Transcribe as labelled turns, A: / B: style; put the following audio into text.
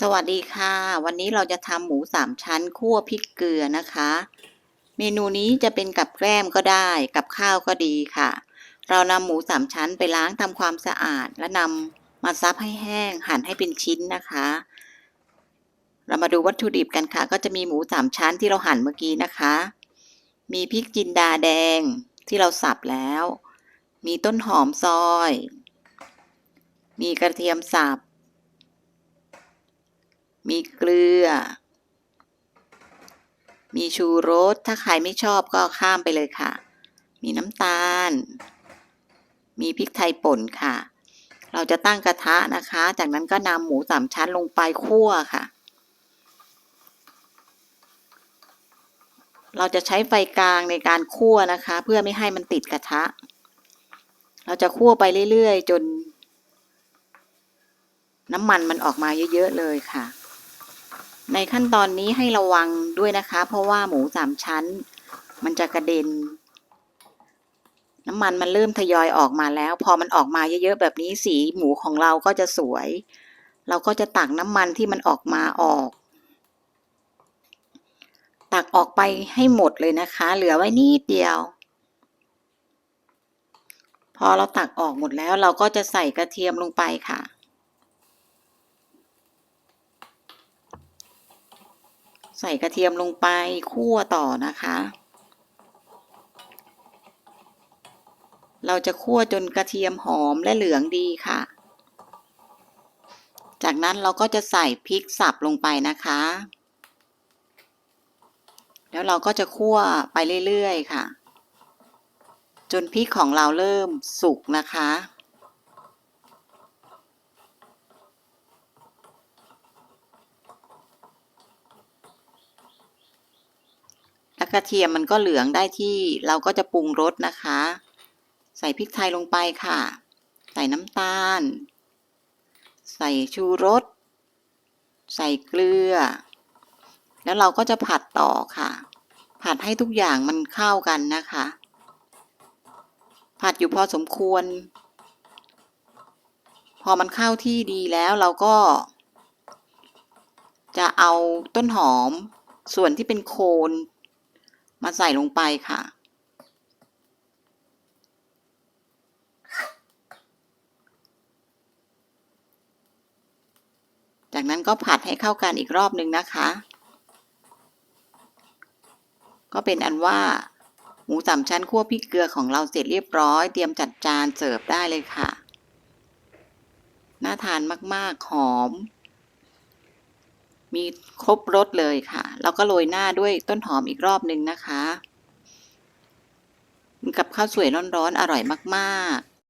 A: สวัสดีค่ะ วันนี้เราจะทำหมูสามชั้นคั่วพริกเกลือนะคะ เมนูนี้จะเป็นกับแกล้มก็ได้ กับข้าวก็ดีค่ะ เรานำหมูสามชั้นไปล้างทำความสะอาด และนำมาซับให้แห้งหั่นให้เป็นชิ้นนะคะ เรามาดูวัตถุดิบกันค่ะ ก็จะมีหมูสามชั้นที่เราหั่นเมื่อกี้นะคะ มีพริกจินดาแดงที่เราสับแล้ว มีต้นหอมซอย มีกระเทียมสับ มีเกลือ มีชูรส ถ้าใครไม่ชอบก็ข้ามไปเลยค่ะ มีน้ำตาล มีพริกไทยป่นค่ะ เราจะตั้งกระทะนะคะ จากนั้นก็นำหมูสามชั้นลงไปคั่วค่ะ เราจะใช้ไฟกลางในการคั่วนะคะ เพื่อไม่ให้มันติดกระทะ เราจะคั่วไปเรื่อยๆ จน น้ำมันมันออกมาเยอะๆเลยค่ะ ในขั้นตอนนี้ให้ระวังด้วยนะคะ เพราะว่าหมูสามชั้น มันจะกระเด็น น้ำมันมันเริ่มทยอยออกมาแล้ว พอมันออกมาเยอะๆแบบนี้สีหมูของเราก็จะสวย เราก็จะตักน้ำมันที่มันออกมาออก ตักออกไปให้หมดเลยนะคะ เหลือไว้นิดเดียว พอเราตักออกหมดแล้วเราก็จะใส่กระเทียมลงไปค่ะ ใส่กระเทียมลงไปคั่วต่อนะคะ เราจะคั่วจนกระเทียมหอมและเหลืองดีค่ะ จากนั้นเราก็จะใส่พริกสับลงไปนะคะ แล้วเราก็จะคั่วไปเรื่อยๆค่ะ จนพริกของเราเริ่มสุกนะคะ แล้วกระเทียมมันก็เหลืองได้ที่เราก็จะปรุงรสนะคะ ใส่พริกไทยลงไปค่ะ ใส่น้ำตาล ใส่ชูรส ใส่เกลือ แล้วเราก็จะผัดต่อค่ะ ผัดให้ทุกอย่างมันเข้ากันนะคะ ผัดอยู่พอสมควร พอมันเข้าที่ดีแล้วเราก็ จะเอาต้นหอมส่วนที่เป็นโคน มาใส่ลงไปค่ะ จากนั้นก็ผัดให้เข้ากันอีกรอบหนึ่งนะคะ ก็เป็นอันว่า หมูสามชั้นคั่วพริกเกลือของเราเสร็จเรียบร้อย เตรียมจัดจานเสิร์ฟได้เลยค่ะ น่าทานมาก ๆ หอม มีครบรสเลยค่ะ แล้วก็โรยหน้าด้วยต้นหอมอีกรอบหนึ่งนะคะ กับข้าวสวยร้อนๆอร่อยมาก ๆ